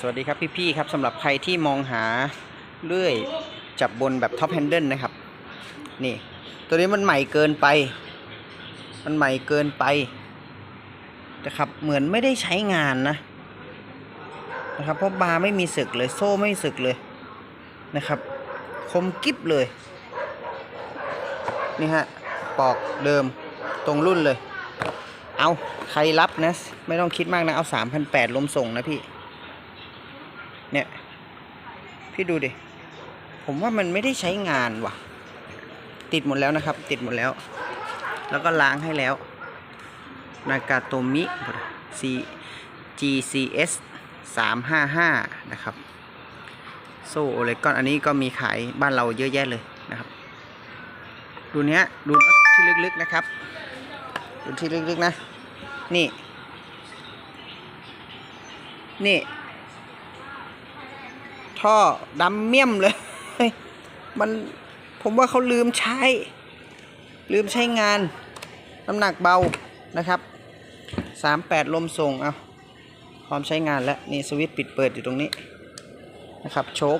สวัสดีครับพี่ๆครับสำหรับใครที่มองหาเลื่อยจับบนแบบท็อปแฮนเดิลนะครับ นี่ ตัวนี้มันใหม่เกินไป มันใหม่เกินไปนะครับเหมือนไม่ได้ใช้งานนะนะครับเพราะบาร์ไม่มีสึกเลยโซ่ไม่สึกเลยนะครับ คมกิฟเลย นี่ฮะปอกเดิมตรงรุ่นเลย เอาใครรับนะ ไม่ต้องคิดมากนะ เอาสามพันแปดลมส่งนะพี่ เนี่ย พี่ดูดิ ผมว่ามันไม่ได้ใช้งานว่ะ ติดหมดแล้วนะครับ ติดหมดแล้ว แล้วก็ล้างให้แล้ว นากาโตมิ C GCS 355 นะครับ โซ่โอเลกอนอันนี้ก็มีขายบ้านเราเยอะแยะเลยนะครับ ดูเนี้ย ดูน็อตที่ลึกๆนะครับ ดูที่ลึกๆนะ นี่ นี่ ท่อดำเมี่ยมเลย มันผมว่าเขาลืมใช้ ลืมใช้งาน น้ำหนักเบานะครับ 38 ลมส่งเอาพร้อมใช้งานแล้วนี่สวิตช์ปิดเปิดอยู่ตรงนี้นะครับโชค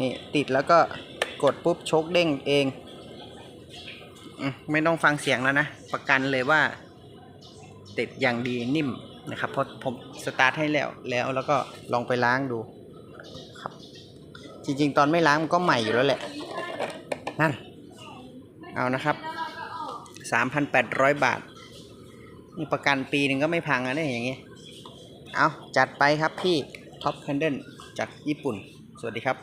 นี่ติดแล้วก็กดปุ๊บโชคเด้งเองอืมไม่ต้องฟังเสียงแล้วนะ ประกันเลยว่า ติดอย่างดีนิ่มนะครับเพราะผมสตาร์ทให้แล้วแล้วแล้วก็ลองไปล้างดู ริง ๆ ตอนไม่ล้างมันก็ใหม่อยู่แล้วแหละ นั่น เอานะครับ 3,800 บาท นี่ประกันปีหนึ่งก็ไม่พังนะเนี่ยอย่างงี้ เอาจัดไปครับพี่ท็อปแคนเดิลจากญี่ปุ่น สวัสดีครับ